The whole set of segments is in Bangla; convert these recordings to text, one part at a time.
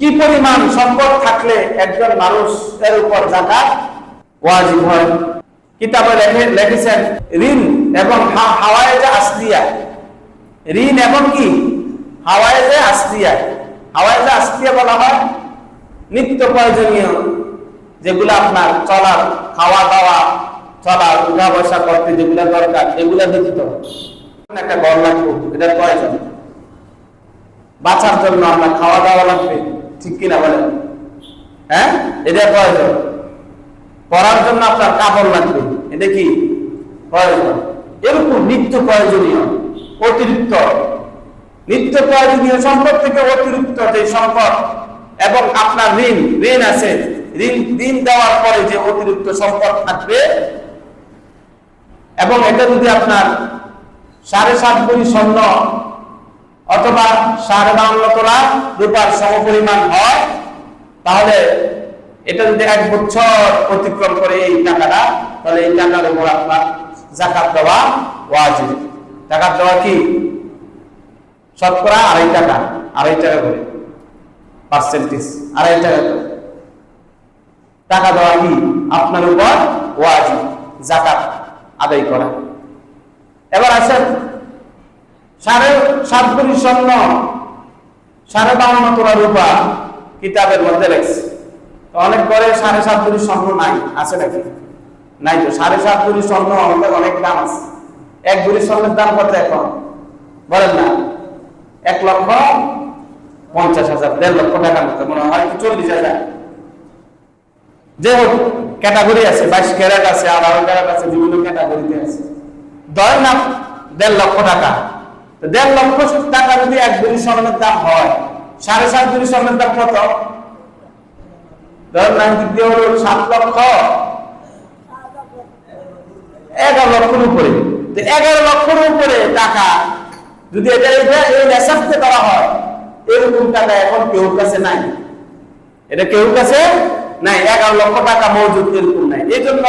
কি পরিমাণ সম্পদ থাকলে একজন মানুষের উপর জাকাত ওয়াজিব হয়? কিতাবে লেখে, লিখেছেন, ঋণ এবং হাওয়ায়েজে আসলিয়া ঋণ এবং কি? হাওয়ায়েজে আসলিয়া হাওয়ায়েজে আসলিয়া বলা হয় নিত্য প্রয়োজনীয়, যেগুলো আপনার চলার খাওয়া দাওয়া চলার উঠা বসা করতে যেগুলো দরকার এগুলো ব্যতীত একটা ঘর লাগবে, এটা প্রয়োজন। বাঁচার জন্য আমরা খাওয়া দাওয়া লাগবে। ঠিক কিনা বলেন? হ্যাঁ? এটা প্রয়োজন পড়ার জন্য আপনার কাপড় লাগবে। এটা কি? প্রয়োজন এরকম নিত্য প্রয়োজনীয়, অতিরিক্ত। নিত্য প্রয়োজনীয় সম্পদ থেকে অতিরিক্ত যে সম্পদ এবং আপনার ঋণ ঋণ আছে, ঋণ ঋণ দেওয়ার পরে যে অতিরিক্ত সম্পদ থাকবে, এবং এটা যদি আপনার সাড়ে সাত ভরি স্বর্ণ অথবা সাড়ে বাউন্ন তোলা রূপার সমপরিমাণ হয়, তাহলে এটা যদি এক বছর অতিক্রম করে এই টাকাটা, তাহলে এই টাকার উপর আপনার জাকাত দেওয়া ওয়াজিব। জাকাত দেওয়া কি? শতকরা আড়াই টাকা আড়াই টাকা করে পার্সেন্টেজ আড়াই টাকা করে। টাকা দেওয়া কি? আপনার উপর ওয়াজিব, জাকাত আদায় করা। এবার আসেন সাড়ে সাত কোটি স্বর্ণ, সাড়ে বাউন্ন তোলা রূপা কিতাবের মধ্যে লেখছে। অনেক করে সাড়ে সাত কোটি স্বর্ণ নাই, আছে নাকি? নাই তো, সাড়ে সাত কোটি স্বর্ণ আমাদের অনেক দাম আছে। এক কোটি স্বর্ণের দাম কত এখন? বলেন না। এক লক্ষ পঞ্চাশ হাজার, দেড় লক্ষ টাকার মতো, মনে হয় চল্লিশ হাজার। যে হোক ক্যাটাগরি আছে, বাইশ ক্যারেট আছে, আঠারো ক্যারেট আছে, বিভিন্ন ক্যাটাগরিতে আছে। ধরেন না, দেড় লক্ষ টাকা। দেড় লক্ষ টাকা যদি এক ভরি স্বর্ণের দাম হয়, সাড়ে সাত ভরি স্বর্ণের দাম কত? ধরেন সাত লক্ষ। এগারো লক্ষের উপরে। এগারো লক্ষের উপরে টাকা যদি এটা এই নেশাতে করা হয়, এরকম টাকা এখন কেউ কাছে নাই। এটা কেউ কাছে নাই। এগারো লক্ষ টাকা মজুদ এরকম নাই। এই জন্য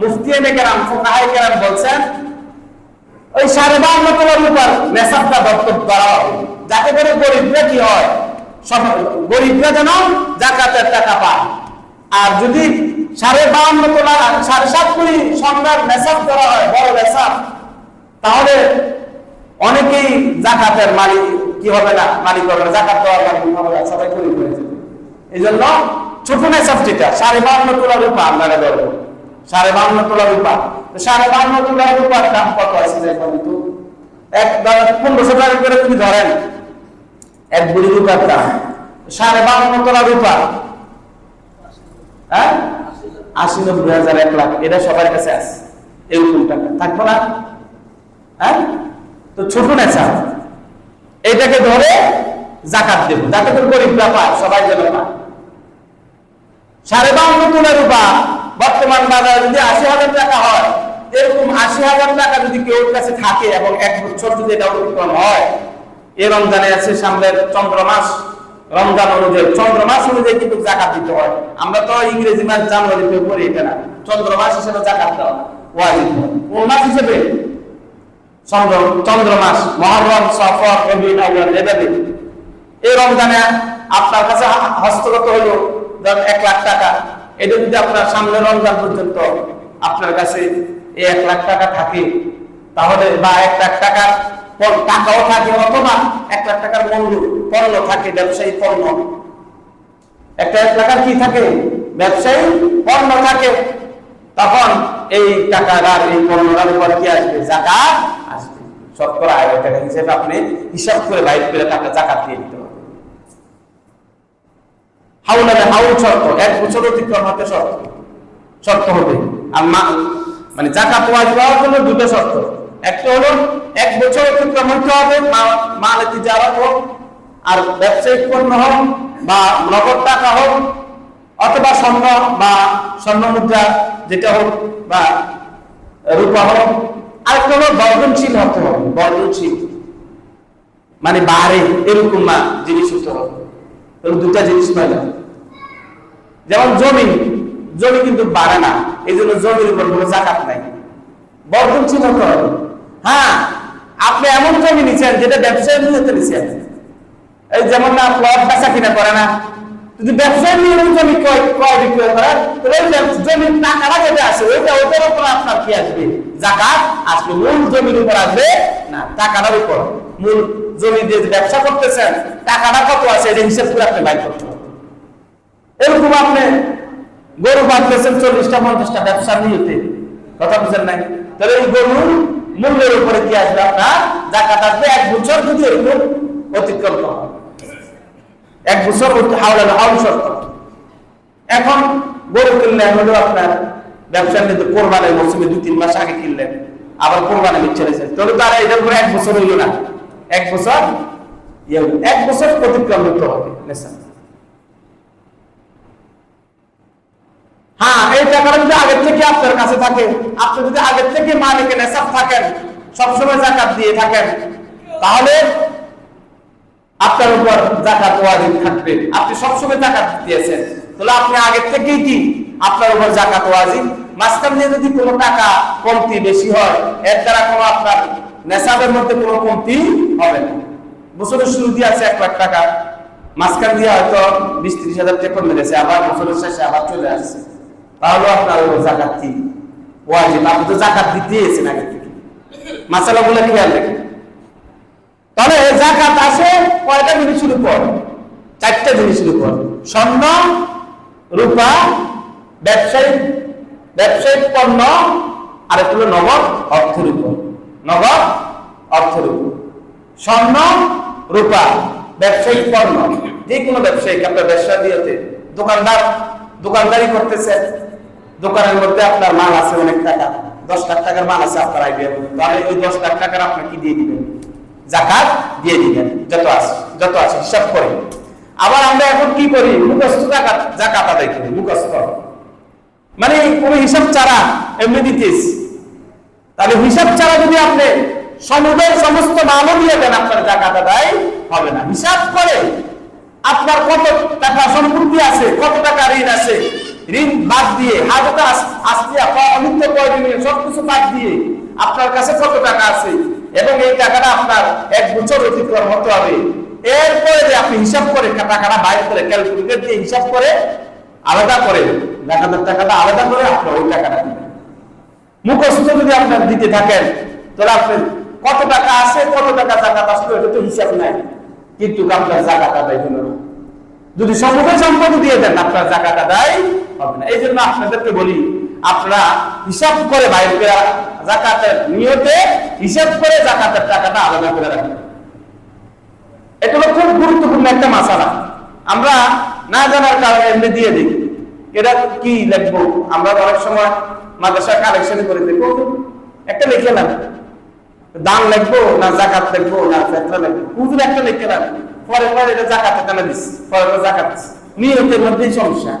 মুফতি কেরাম, ফোকাহাই কেরাম বলছেন ওই সাড়ে বান্ন তোলার উপর নেশাবটা দপ্তর করা হবে। যাতে করে গরিবরা কি হয়? গরিবরা যেন জাকাতের টাকা পায়। আর যদি সাড়ে বান্ন তোলা সাড়ে সাত কোটি সম্রাট নেশাব করা হয়, বড় নেশাব তাহলে অনেকেই জাকাতের মালিক, কি হবে না? মালিক হবে না। জাকাত দেওয়ার মালিক হবে না। সবাই গরিব এই জন্য ছোট যেটা সাড়ে বান্ন তোলা রূপা আপনারা ধরবো সাড়ে বান্ন তোলা রূপা। সাড়ে বান্ন তোলা রূপার দাম কত আছে যে এক পনেরোশো টাকা করে যদি ধরেন, এক বুড়ি রূপার দাম। সাড়ে বান্ন তোলা রূপা। হ্যাঁ? আশি নব্বই হাজার এক লাখ। এটা সবার কাছে আছে। এরকম টাকা। থাকব না? হ্যাঁ? তো ছোট নেশা। এটাকে ধরে জাকাত দেব। যাতে করে গরিবরা পায় সবাই যেন পায়। সাড়ে বাউন্ন তোলা রূপা। বর্তমান বাজারে যদি আশি হাজার টাকা হয়, এরকম আশি হাজার টাকা যদি কেউ কাছে থাকে এবং এক বছর যদি এটা অতিক্রম হয়, এই রমজানে আছে সামনের চন্দ্র মাস। রমজান অনুযায়ী, চন্দ্র মাস অনুযায়ী কিন্তু জাকাত দিতে হয়। আমরা তো ইংরেজি মাস জানুয়ারি ফেব্রুয়ারি এটা না। চন্দ্র মাস হিসেবে জাকাত দেওয়া ওয়াজিব কোন মাস হিসেবে? চন্দ্র চন্দ্র মাস, মহরম, সফর রবিউল এভাবে এই রমজানে আপনার কাছে হস্তগত হলো ধর এক লাখ টাকা। এটা যদি আপনার সামনে রমজান পর্যন্ত আপনার কাছে এক লাখ টাকা থাকে, তাহলে বা এক লাখ টাকা টাকাও থাকে অথবা এক লাখ টাকার মূল্য পণ্য থাকে, ব্যবসায়ী পণ্য। একটা এক লাখের কি থাকে? ব্যবসায়ী পণ্য থাকে। তখন এই টাকার এই পণ্যটার উপর কি আসবে? জাকাত আসবে। শতকরা আয়, টাকা হিসেবে আপনি হিসাব করে বাইর করে টাকা জাকাত দিয়ে দিতে হাউলালে হাউল শর্ত, এক বছর অতিক্রম হতে শর্ত। শর্ত হবে। আর মানে জাকাত ওয়াজিব হওয়ার জন্য দুটো শর্ত। একটা হলো, এক বছর অতিক্রম হতে হবে, মা- মালে তিজারত হোক, আর ব্যবসায়িক পণ্য হোক, বা নগদ টাকা হোক, অথবা স্বর্ণ, বা স্বর্ণ মুদ্রা যেটা হোক, বা রূপা হোক। আরেকটা হলো বর্ধনশীল হতে হবে, বর্ধনশীল। মানে বাহারে, এরকম জিনিস হতে হবে। এরকম দুটা জিনিস পাইলাম যেমন জমি জমি কিন্তু বাড়ে না এই জন্য জমির উপর কোনো জাকাত নাই। বর্ধনশীল হতে হবে। হ্যাঁ আপনি এমন জমি নিচ্ছেন যেটা ব্যবসায়ী নিচ্ছেন এই যেমন না, প্লট বেচা কিনা করে না। যদি নিয়ে ক্রয় টাকাটা আছে আপনার কি আসবে? আসবে। মূল জমির উপর আসবে না উপর। মূল জমি দিয়ে ব্যবসা করতেছেন, টাকাটা কত আছে? হিসেব করে আপনি করতে এরকম আপনি গরু বাঁধতেছেন চল্লিশটা, পঞ্চাশটা ব্যবসা নিয়েতে। কথা বুঝেন নাই? তাহলে এই গরুর মূল্যের উপরে কি আসবে আপনার? জাকাত আসবে। এক বছর যদি এরকম অতিক্রম করা হয়। এক বছর হাওড়া হাউল শর্ত এখন গরু কিনলেন হলো আপনার ব্যবসা নিতে কোরবানের মৌসুমে দু তিন মাস আগে কিনলেন, আবার কোরবানি মিচ্ছে রয়েছে তাহলে তারা এটার উপরে এক বছর হইল না। এক বছর ইয়ে এক বছর অতিক্রম করতে হবে, নেশা। হ্যাঁ এই টাকাটা যদি আগের থেকে আপনার কাছে থাকে, আপনি যদি আগের থেকে মালিকের নেশাব থাকেন, সবসময় জাকাত দিয়ে থাকেন, তাহলে আপনার উপর জাকাত ওয়াজিব থাকবে। আপনি সবসময় জাকাত দিয়েছেন তাহলে আপনি আগের থেকেই কি আপনার উপর জাকাত ওয়াজিব। মাঝখান দিয়ে যদি কোনো টাকা কমতি বেশি হয়, এর দ্বারা কোনো আপনার নেশাবের মধ্যে কোনো কমতি হবে না। বছরের শুরু দিয়ে আছে এক লাখ টাকা। মাঝখান দিয়ে হয়তো বিশ ত্রিশ হাজার টাকা মেরেছে আবার বছরের শেষে আবার চলে আসছে। তাহলে আপনার উপর জাকাত কি? ওয়াজিব। আপনি তো জাকাত দিতেছেন আগে থেকে। মাসালাগুলো খেয়াল রাখেন তাহলে জাকাত আসে কয়টা জিনিসের উপর চারটা জিনিসের উপর স্বর্ণ, রূপা ব্যবসায়িক ব্যবসায়িক পণ্য আর একটা হলো নগদ অর্থের উপর নগদ অর্থের উপর স্বর্ণ, রূপা, ব্যবসায়িক পণ্য। যে কোনো ব্যবসায়িক, আপনার ব্যবসা দিয়েতে দোকানদার, দোকানদারি করতেছে। দোকানের মধ্যে আপনার মাল আছে অনেক টাকা। দশ লাখ টাকার মাল আছে আপনার আইডিয়া তাহলে ওই দশ লাখ টাকার আপনি কি দিয়ে দিবেন জাকাত দিয়ে দিবেন। যত আছে যত আছে, হিসাব করে আবার আমরা এখন কি করি? মুখস্থ জাকাত জাকাত আদায় করি, মুখস্থ। মানে কোনো হিসাব ছাড়া এমনি দিতেছ। তাহলে হিসাব ছাড়া যদি আপনি সমুদয় সমস্ত মালও দিয়ে দেন, আপনার জাকাত আদায় হবে না। হিসাব করে আপনার কত টাকা সম্পত্তি আছে, কত টাকা ঋণ আছে, ঋণ বাদ দিয়ে, হাজতে আসতে অনিত্য প্রয়োজনীয় সবকিছু বাদ দিয়ে আপনার কাছে কত টাকা আছে এবং এই টাকাটা আপনার এক বছর অতিক্রম হতে হবে। এরপরে যে আপনি হিসাব করে টাকাটা বাইর করে ক্যালকুলেটর দিয়ে হিসাব করে আলাদা করে জাকাতের টাকাটা আলাদা করে আপনার ওই টাকাটা দিবেন। মুখস্থ যদি আপনার দিতে থাকেন, তাহলে আপনি কত টাকা আছে, কত টাকা জাকাত আসলো এটা তো হিসাব নাই। কিন্তু আপনার জাকাত আদায় হলো। না যদি সমুদয় সম্পদ দিয়ে দেন, আপনার জাকাত আদায় হবে না। এই জন্য আপনাদেরকে বলি, আপনারা হিসাব করে বাইর জাকাতের নিয়তে হিসাব করে জাকাতের টাকাটা আলাদা করে রাখবেন এটা হলো খুব গুরুত্বপূর্ণ একটা মাসালা। আমরা না জানার কারণে এমনি দিয়ে দিই। এটা কি লিখব? আমরা অনেক সময় মাদ্রাসা কালেকশন করে দেখব একটা লিখে না দান লিখব না জাকাত লিখব না ফেতরা লিখব? হুজুর একটা লিখে না পরে পরে এটা জাকাতে টানা দিস। পরে পরে জাকাত নিয়তের মধ্যেই সমস্যা।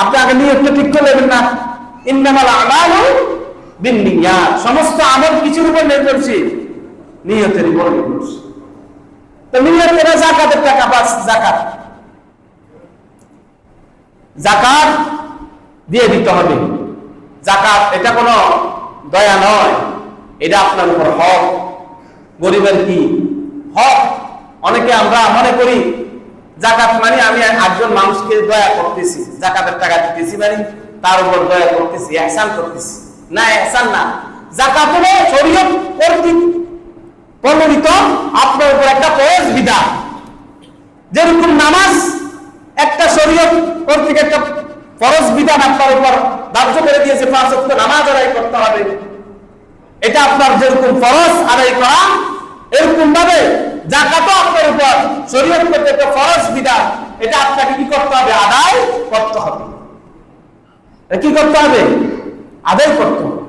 আপনি আগে নিয়তটা ঠিক করে নেবেন না। ইন্নামাল আমালু সমস্ত আমল কিছুর উপর নির্ভরশীল। নিয়তের উপর নির্ভরশীল। তো নিয়ত করে জাকাতের টাকা, বাস জাকাত। জাকাত দিয়ে দিতে হবে। জাকাত, এটা কোনো দয়া নয়। এটা আপনার উপর হক। গরিবের কি? হক। অনেকে আমরা মনে করি, জাকাত মানে আমি একজন মানুষকে দয়া করতেছি, জাকাতের টাকা দিতেছি মানে তার উপর দয়া করতেছি, এহসান করতেছি। না, এহসান না। জাকাত হলো শরীয়ত কর্তৃক প্রণোদিত আপনার উপর একটা ফরজ বিধান। যেরকম নামাজ, একটা শরীয়ত কর্তৃক একটা ফরজ বিধান আপনার উপর ধার্য করে দিয়েছে, পাঁচ ওয়াক্ত নামাজ আদায় করতে হবে। এটা আপনার যেরকম ফরজ আদায় করা এরকম ভাবে জাকাতও আপনার উপর, শরীয়ত করতে একটা ফরজ বিধান, এটা আপনাকে কি করতে হবে? আদায় করতে হবে। কি করতে হবে? আদায় করতে হবে